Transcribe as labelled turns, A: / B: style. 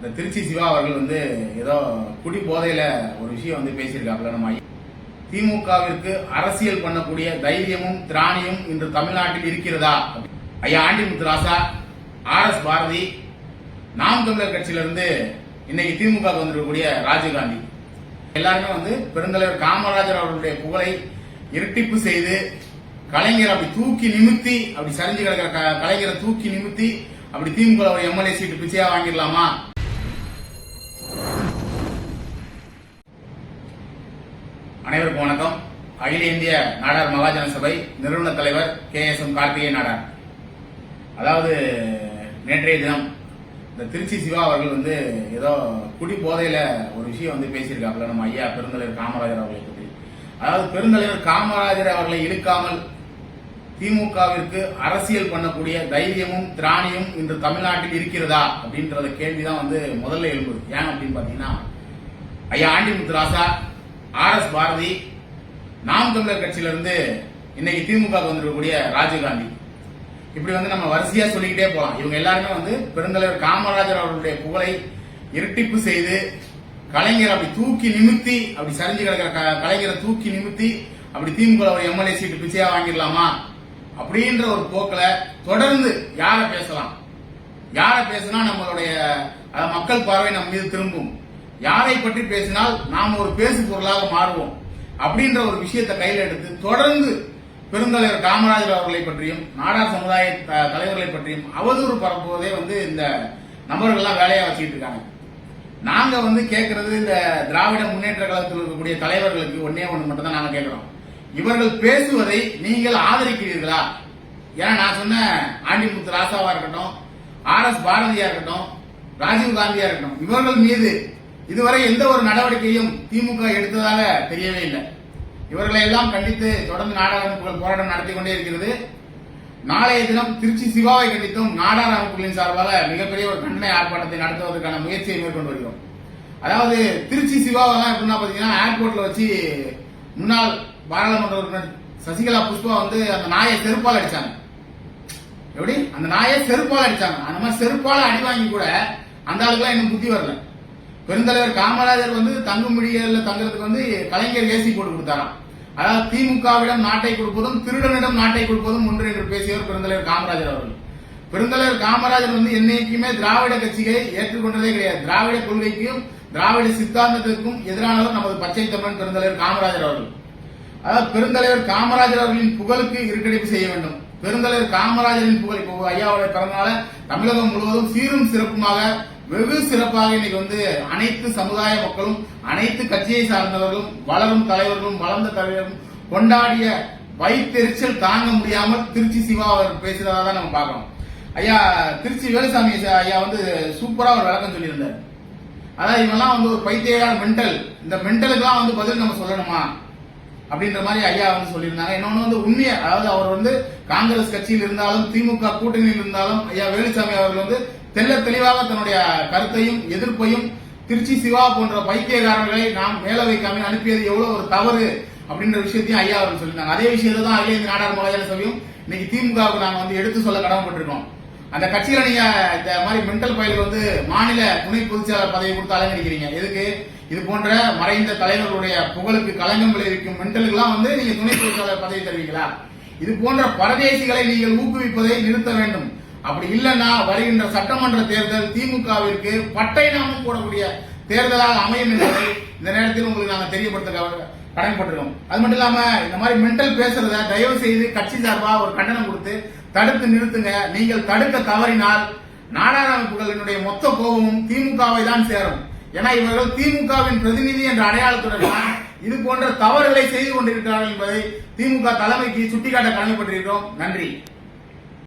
A: இந்த திருச்சி சிவா அவர்கள் வந்து ஏதோ குடி போதையில ஒரு விஷயம் வந்து பேசியிருக்காப்புல நம்ம திமுகவிற்கு அரசியல் பண்ணக்கூடிய தைரியமும் திராணியும் இன்று தமிழ்நாட்டில் இருக்கிறதா? ஐயா ஆண்டி முத்துராசா ஆர் எஸ் பாரதி நாம் தமிழர் கட்சியிலிருந்து இன்னைக்கு திமுக வந்திருக்கக்கூடிய ராஜீவ்காந்தி எல்லாருமே வந்து பெருந்தலைவர் காமராஜர் அவர்களுடைய புகழை இரட்டிப்பு செய்து கலைஞர் அப்படி தூக்கி நிமித்தி அப்படி சரிஞ்சு கிடக்கிற க- கலைஞரை தூக்கி நிமித்தி அப்படி திமுக ஒரு எம்எல்ஏ சீட்டு பிச்சையா வாங்கிடலாமா? அனைவருக்கும் வணக்கம். அகில இந்திய நாடார் மகாஜன சபை நிறுவன தலைவர் K S M Karthike Nadar. அதாவது நேற்றைய தினம் இந்த திருச்சி சிவா அவர்கள் வந்து ஏதோ குடி போதையில ஒரு விஷயம் வந்து பேசியிருக்காப்புல நம்ம ஐயா பெருந்தலைவர் காமராஜர் அவர்களை பற்றி அதாவது பெருந்தலைவர் காமராஜர் அவர்களை இழுக்காமல் திமுகவிற்கு அரசியல் பண்ணக்கூடிய தைரியமும் திராணியும் இன்று தமிழ்நாட்டில் இருக்கிறதா அப்படின்றத கேள்விதான் வந்து முதல்ல எழும்புது. ஏன் அப்படின்னு பாத்தீங்கன்னா ஐயா ஆண்டிமுத்து ராசா ஆர் எஸ் பாரதி நாம் தமிழர் கட்சியிலிருந்து இன்னைக்கு திமுக வந்திருக்கக்கூடிய ராஜீவ்காந்தி. இப்படி வந்து நம்ம வரிசையா சொல்லிக்கிட்டே போகலாம் இவங்க எல்லாருமே வந்து பெருந்தலைவர் காமராஜர் அவர்களுடைய புகழை இரட்டிப்பு செய்து கலைஞர் அப்படி தூக்கி நிமித்தி அப்படி சரிஞ்சு கிடக்கிற க- கலைஞரை தூக்கி நிமித்தி அப்படி திமுக ஒரு எம்எல்ஏ சீட்டு பிச்சையா வாங்கிடலாமா? அப்படின்ற ஒரு போக்கில் தொடர்ந்து யாரை பேசலாம்? யாரை பேசினா நம்மளுடைய மக்கள் பார்வை நம்ம மீது திரும்பும். யாரை பற்றி பேசினால் நாம் ஒரு பேசு பொருளாக மாறுவோம் அப்படின்ற ஒரு விஷயத்தை கையில் எடுத்து தொடர்ந்து பெருந்தலைவர் காமராஜர் அவர்களை பற்றியும் நாடார் சமுதாய தலைவர்களை பற்றியும் அவதூறு பரப்புவதே வந்து இந்த நபர்கள்லாம் வேலையா வச்சுட்டு இருக்காங்க. நாங்க வந்து கேட்கறது இந்த திராவிட முன்னேற்ற கழகத்தில் இருக்கக்கூடிய தலைவர்களுக்கு ஒன்னே ஒன்று மட்டும் தான் நாங்க கேட்கிறோம் இவர்கள் பேசுவதை நீங்கள் ஆதரிக்கிறீர்களா? ஏன்னா நான் சொன்ன ஆண்டிமுத்து ராசாவா இருக்கட்டும் ஆர் எஸ் பாரதியா இருக்கட்டும் ராஜீவ் காந்தியா இருக்கட்டும் இவர்கள் மீது இதுவரை எந்த ஒரு நடவடிக்கையும் திமுக எடுத்ததாக தெரியவே இல்லை. இவர்களை எல்லாம் கண்டித்து தொடர்ந்து நாடார் அமைப்புகள் போராட்டம் நடத்தி கொண்டே இருக்கிறது. நாளைய தினம் திருச்சி சிவாவை கண்டித்தும் நாடார் அமைப்புகளின் சார்பாக மிகப்பெரிய ஒரு கண்டன ஆர்ப்பாட்டத்தை நடத்துவதற்கான முயற்சியை மேற்கொண்டு வருகிறோம். அதாவது திருச்சி சிவாவெல்லாம் எப்படின்னா பாத்தீங்கன்னா ஏர்போர்ட்ல வச்சு முன்னாள் பாராளுமன்ற உறுப்பினர் சசிகலா புஷ்பா வந்து அந்த நாயை செருப்பால் அடிச்சாங்க. எப்படி? அந்த நாயை செருப்பால் அடிச்சாங்க. அந்த மாதிரி செருப்பால் அடி வாங்கி கூட அந்த ஆளுக்கெல்லாம் இன்னும் புத்தி வரல. பெருந்தலைவர் காமராஜர் வந்து தங்கும் விடியல தங்குறதுக்கு வந்து கலைஞர் ஏசி போட்டு கொடுத்தாராம். அதாவது திமுகவிடம் நாட்டை கொடுப்பதும் திருடனிடம் நாட்டை கொடுப்பதும் ஒன்று என்று பேசியவர் பெருந்தலைவர் காமராஜர் அவர்கள். பெருந்தலைவர் காமராஜர் வந்து என்னைக்குமே திராவிட கட்சிகளை ஏற்றுக்கொண்டதே கிடையாது. திராவிட கொள்கைக்கும் திராவிட சித்தாந்தத்திற்கும் எதிரானவர் நமது பச்சை தமிழன் பெருந்தலைவர் காமராஜர் அவர்கள். அதாவது பெருந்தலைவர் காமராஜர் அவர்களின் புகழுக்கு இருக்கடிப்பு செய்ய வேண்டும். பெருந்தலைவர் காமராஜரின் புகழ் இப்போ ஐயாவுடைய பிறந்தநாள தமிழகம் முழுவதும் சீரும் சிறப்புமாக வெகு சிறப்பாக இன்னைக்கு வந்து அனைத்து சமுதாய மக்களும் அனைத்து கட்சியை சார்ந்தவர்களும் வளரும் தலைவர்களும் வளர்ந்த தலைவர்களும் கொண்டாடிய வயிற்றெரிச்சல் தாங்க முடியாமல் திருச்சி சிவா அவர் பேசுறதா தான் நம்ம பார்க்கணும். ஐயா திருச்சி வேலுசாமி ஐயா வந்து சூப்பரா ஒரு விளக்கம் சொல்லியிருந்தார். அதாவது இவெல்லாம் வந்து ஒரு பைத்தியகார மென்டல் இந்த மென்டலுக்கு வந்து பதில் நம்ம சொல்லணுமா? அப்படின்ற மாதிரி ஐயா வந்து சொல்லியிருந்தாங்க. இன்னொன்னு வந்து உண்மையை அதாவது அவர் வந்து காங்கிரஸ் கட்சியில் இருந்தாலும் திமுக கூட்டணியில் இருந்தாலும் ஐயா வேலுசாமி அவர்கள் வந்து தெல்ல தெளிவாக தன்னுடைய கருத்தையும் எதிர்ப்பையும் திருச்சி சிவா போன்ற பைத்தியக்காரர்களை நாம் மேல வைக்காம அனுப்பியது எவ்வளவு ஒரு தவறு அப்படின்ற விஷயத்தையும் ஐயா அவர்கள் சொல்லியிருந்தாங்க. அதே விஷயத்தை தான் அகில இந்திய நாடார் சபையும் இன்னைக்கு திமுகவுக்கு நாங்க வந்து எடுத்து சொல்ல கடமைப்பட்டிருக்கோம். அந்த கட்சியில நீங்க இந்த மாதிரி மென்டல் பயிலுக்கு வந்து மாநில துணை பொதுச்செயலாளர் பதவி கொடுத்து அலங்கரிக்கிறீங்க. எதுக்கு? இது போன்ற மறைந்த தலைவர்களுடைய புகழுக்கு களங்கம் விளைவிக்கும் மென்டலுக்கெல்லாம் வந்து நீங்க துணை பொதுச்செயலாளர் பதவி தருவீங்களா? இது போன்ற பரதேசிகளை நீங்கள் ஊக்குவிப்பதை நிறுத்த வேண்டும். அப்படி இல்லைன்னா வருகின்ற சட்டமன்ற தேர்தல் திமுகவிற்கு பட்டை நாமம் போடக்கூடிய தேர்தலாக அமையும் என்பதை இந்த நேரத்தில் உங்களுக்கு நாங்கள் தெரியப்படுத்த கடமைப்பட்டிருக்கோம். அது மட்டும் இல்லாம இந்த மாதிரி மென்டல் பேசுறத தயவு செய்து கட்சி சார்பா ஒரு கண்டனம் கொடுத்து தடுத்து நிறுத்துங்க. நீங்கள் தடுக்க தவறினால் நாடாளுமன்றங்களினுடைய மொத்த கோபமும் திமுகவை தான் சேரும். ஏன்னா இவர்கள் திமுகவின் பிரதிநிதி என்ற அடையாளத்துடன் தான் இது போன்ற தவறுகளை செய்து கொண்டிருக்கிறார்கள் என்பதை திமுக தலைமைக்கு சுட்டிக்காட்ட கடமைப்பட்டிருக்கிறோம். நன்றி.